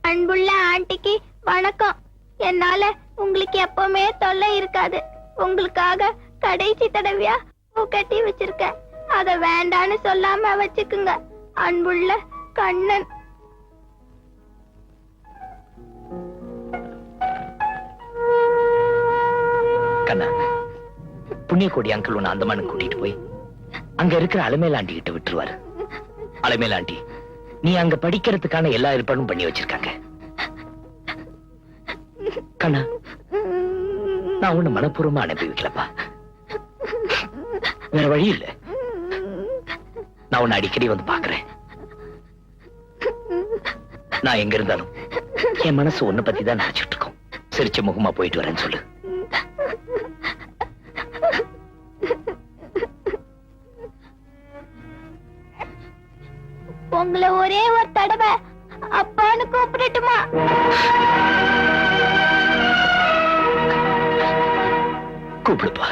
அன்புள்ள ஆண்டிக்கு வணக்கம். என்னால உங்களுக்கு எப்பவுமே தொல்லை இருக்காது. உங்களுக்காக கடைசி தடவையா பூ கட்டி வச்சிருக்கேன். அத வேண்டான்னு சொல்லாம வச்சுக்குங்க. அன்புள்ள கண்ணன். கண்ணா புண்ணியக்கோடி அங்கிள் உன்னை அந்தமானு கூட்டிட்டு போய் அங்க இருக்கிற அலமேலாண்டி கிட்ட விட்டுருவாரு. அலமேலாண்டி நீ அங்க படிக்கிறதுக்கான எல்லா ஏற்பாடும் பண்ணி வச்சிருக்காங்க. கண்ணா நான் உன்னை மனப்பூர்வமா அனுப்பி வைக்கலப்பா வேற வழி இல்ல. நான் உன்னை அடிக்கடி வந்து பாக்குறேன் நான் எங்க இருந்தாலும் என் மனசு உன்னை பத்தி தான் நினைச்சிட்டு இருக்கோம். சிரிச்ச முகமா போயிட்டு வரேன்னு சொல்லு. உங்களை ஒரே ஒரு தடவை அப்பான்னு கூப்பிடட்டுமா? கூப்பிடுப்பா.